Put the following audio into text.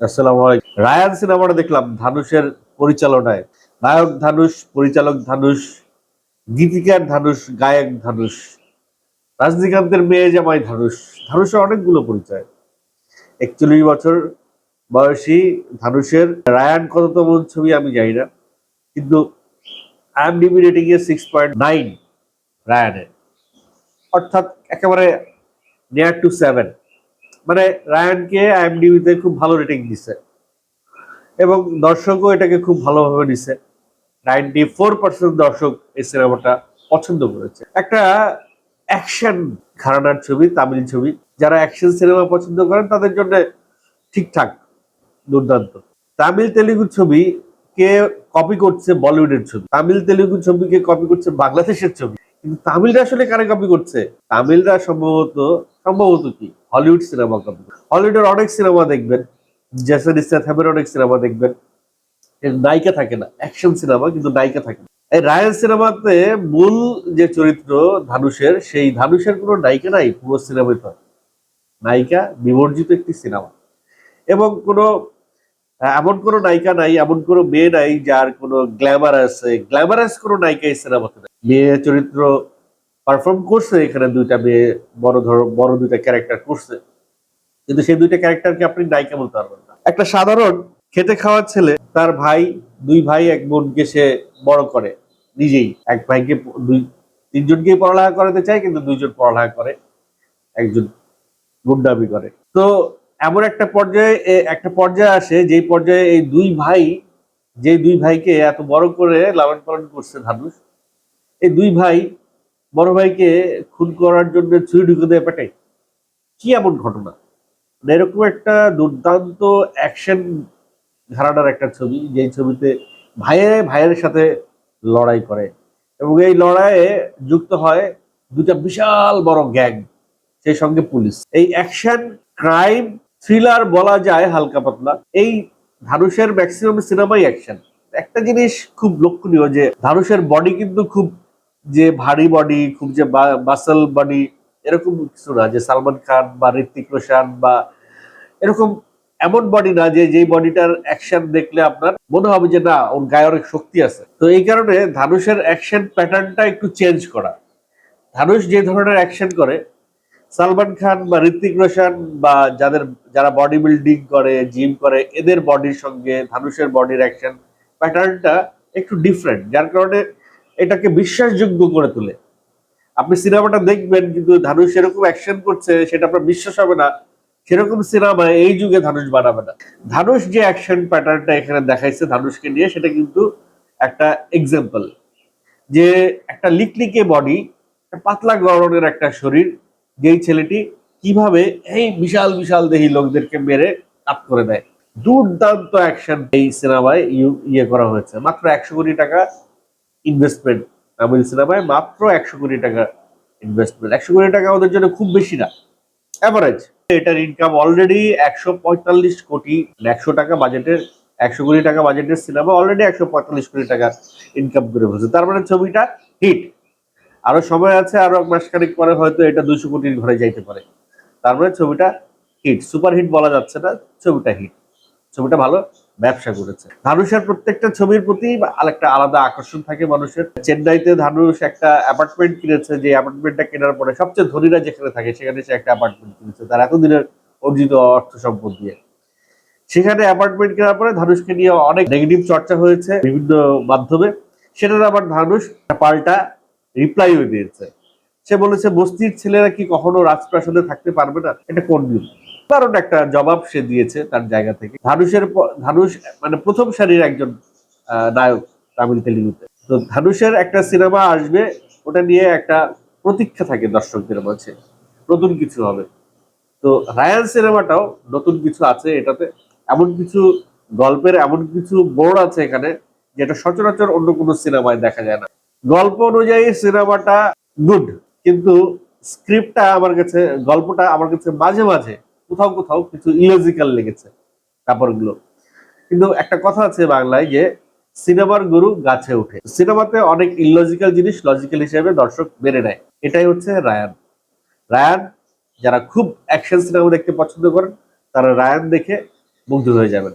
আসসালামু রায়ান সিনেমাটা দেখলাম ধানুষের পরিচালনায়। নায়ক ধানুষ পরিচালক ধানুষ গীতিকার ধানুষ গায়ক ধানুষ রজনীকান্তের মেয়ে জামাই ধানুষ ধানুষের অনেকগুলো পরিচয়। একচল্লিশ বছর বয়সী ধানুষের রায়ান কততম ছবি আমি জানি না, কিন্তু আইএমডিবি রেটিং এ সিক্স পয়েন্ট নাইন রায়ানের। অর্থাৎ একেবারে নিয়ার টু সেভেন মানে রায়ানকে আইএমডিবিতে খুব ভালো রেটিং দিছে। এবং দর্শকও এটাকে খুব ভালোভাবে নিছে। নাইনটি ফোর পার্সেন্ট দর্শক এই সিনেমাটা পছন্দ করেছে। একটা অ্যাকশন ঘরানার ছবি, তামিল ছবি। যারা অ্যাকশন সিনেমা পছন্দ করেন, তাদের জন্য ঠিকঠাক, দুর্দান্ত। তামিল তেলেগু ছবি কে কপি করছে বলিউডের ছবি। তামিল তেলেগু ছবিকে কপি করছে বাংলাদেশের ছবি। কিন্তু তামিলরা আসলে কারে কপি করছে? তামিলরা সম্ভবত সম্ভবত কি? হলিউড সিনেমা হলিউডের অনেক সিনেমা দেখবেন জেসন স্ট্যাথামের অনেক সিনেমা দেখবেন। নায়িকা থাকে না অ্যাকশন সিনেমা কিন্তু নায়িকা থাকে না। এই রায়ান সিনেমাতে মূল যে চরিত্র ধানুষের সেই ধানুষের কোনো নায়িকা নাই, পুরো সিনেমায় তো। নায়িকা বিবর্জিত একটি সিনেমা এবং কোনো, এমন কোনো নায়িকা নাই, এমন কোনো মেয়ে নাই, যার কোনো গ্ল্যামার আছে। গ্ল্যামারাস কোনো নায়িকা এই সিনেমাতে নাই। মেয়ে চরিত্র পারফর্ম করছে, এখানে দুইটা মেয়ে, বড় ধর, বড় দুইটা ক্যারেক্টার করছে। কিন্তু সেই দুইটা ক্যারেক্টারকে আপনি নায়িকা বলতে পারবেন না। একটা সাধারণ খেতে খাওয়ার ছেলে, তার ভাই, দুই ভাই, এক বোনকে সে বড় করে, নিজেই। এক ভাইকে দুই, তিনজনকেই পড়ালেখা করাতে চায়, কিন্তু দুইজন পড়ালেখা করে, একজন গুন্ডামি করে। তো এমন একটা পর্যায়ে একটা পর্যায়ে আসে, যেই পর্যায়ে এই দুই ভাই যে দুই ভাইকে এত বড় করে লালন পালন করছে ধানুষ এই দুই ভাই বড় ভাইকে খুন করার জন্য ছুরি ঢুকে দেয় পেটে। কি এমন ঘটনা? মানে এরকম একটা দুর্দান্ত অ্যাকশন ঘরানার একটা ছবি, যেই ছবিতে ভাইয়ে ভাইয়ের সাথে লড়াই করে এবং এই লড়াইয়ে যুক্ত হয় দুটা বিশাল বড় গ্যাং, সেই সঙ্গে পুলিশ। এই অ্যাকশন ক্রাইম থ্রিলার বলা যায় হালকা পাতলা। এই ধানুষের ম্যাক্সিমাম সিনেমাই অ্যাকশন একটা জিনিস খুব লক্ষণীয় যে ধানুষের বডি কিন্তু খুব যে ভারী বডি খুব যে মাসল বডি এরকম কিছু না, যে সালমান খান বা ঋত্বিক রোশন বা এরকম এমন বডি না যে, যেই বডিটার অ্যাকশন দেখলে আপনার মনে হবে যে, না, ওর গায়ে অনেক শক্তি আছে। তো এই কারণে ধানুষের অ্যাকশন প্যাটার্নটা একটু চেঞ্জ করা। ধানুষ যে ধরনের অ্যাকশন করে, সালমান খান বা ঋত্বিক রোশন বা যাদের, যারা বডি বিল্ডিং করে জিম করে, এদের বডির সঙ্গে ধানুষের বডির অ্যাকশন প্যাটার্নটা একটু ডিফারেন্ট যার কারণে এটাকে বিশ্বাসযোগ্য করে তোলে। আপনি সিনেমাটা দেখবেন, কিন্তু ধানুষ এরকম অ্যাকশন করছে, সেটা আপনার বিশ্বাস হবে না। সেরকম সিনেমা এই যুগে ধানুষ বানাবে না। ধানুষ যে অ্যাকশন প্যাটার্নটা এখানে দেখাইছে ধানুষকে নিয়ে, সেটা কিন্তু একটা এক্সাম্পল যে একটা লিকলিকে বডি পাতলা গড়নের একটা শরীর, যেই ছেলেটি কীভাবে এই বিশাল বিশাল দেহি লোকদেরকে মেরে কাট করে দেয়। দুর্দান্ত অ্যাকশন এই সিনেমায় ইয়ে করা হয়েছে। মাত্র একশো কোটি টাকা ইনভেস্টমেন্ট তামিল সিনেমায় মাত্র একশো কোটি টাকা ইনভেস্টমেন্ট একশো কোটি টাকা ওদের জন্য খুব বেশি না। অ্যাভারেজ এটার ইনকাম অলরেডি একশো পঁয়তাল্লিশ কোটি, একশো টাকা বাজেটের একশো কোটি টাকা বাজেটের সিনেমা অলরেডি একশো পঁয়তাল্লিশ কোটি টাকা ইনকাম করে ফেলছে তার মানে ছবিটা হিট আরও সময় আছে, আরও এক মাসখানেক পরে হয়তো এটা দুশো কোটির ঘরে যাইতে পারে। তার মানে ছবিটা হিট সুপার হিট বলা যাচ্ছে না, ছবিটা হিট ছবিটা ভালো। ব্যবসা করেছে। ধানুষের প্রত্যেকটা ছবির প্রতি একটা আলাদা আকর্ষণ থাকে মানুষের। চেন্নাইতে ধানুষ একটা অ্যাপার্টমেন্ট কিনেছে, যে অ্যাপার্টমেন্টটা কেনার পরে সবচেয়ে ধনীরা যেখানে থাকে সেখানে সে একটা অ্যাপার্টমেন্ট কিনেছে, তার এতদিনের অর্জিত অর্থ সম্পদ দিয়ে। সেখানে অ্যাপার্টমেন্ট কেনার পরে ধানুষকে নিয়ে অনেক নেগেটিভ চর্চা হয়েছে বিভিন্ন মাধ্যমে। সেটার আবার ধানুষ পাল্টা রিপ্লাইও দিয়েছে। সে বলেছে, বস্তির ছেলেরা কি কখনো রাজপ্রাসাদে থাকতে পারবে না? এটা কোন কারণ একটা জবাব সে দিয়েছে তার জায়গা থেকে। ধানুষের ধানুষ মানে প্রথম সারির একজন নায়ক তামিল তেলেগুতে। তো ধানুষের একটা সিনেমা আসবে, ওটা নিয়ে একটা প্রতীক্ষা থাকে দর্শকদের মাঝে, নতুন কিছু হবে। তো রায়ান সিনেমাটাও নতুন কিছু আছে এটাতে, এমন কিছু গল্পের এমন কিছু বোর্ড আছে এখানে, যেটা সচরাচর অন্য কোনো সিনেমায় দেখা যায় না। গল্প অনুযায়ী সিনেমাটা গুড, কিন্তু স্ক্রিপ্টটা আমার কাছে, গল্পটা আমার কাছে মাঝে মাঝে কোথাও কোথাও কিছু ইলজিক্যাল লেগেছে কাপড়গুলো। কিন্তু একটা কথা আছে বাংলায় যে সিনেমার গুরু গাছে উঠে সিনেমাতে অনেক ইলজিক্যাল জিনিস লজিক্যাল হিসেবে দর্শক মেনে নেয়। এটাই হচ্ছে রায়ান। রায়ান, যারা খুব অ্যাকশন সিনেমা দেখতে পছন্দ করেন, তারা রায়ান দেখে মুগ্ধ হয়ে যাবেন।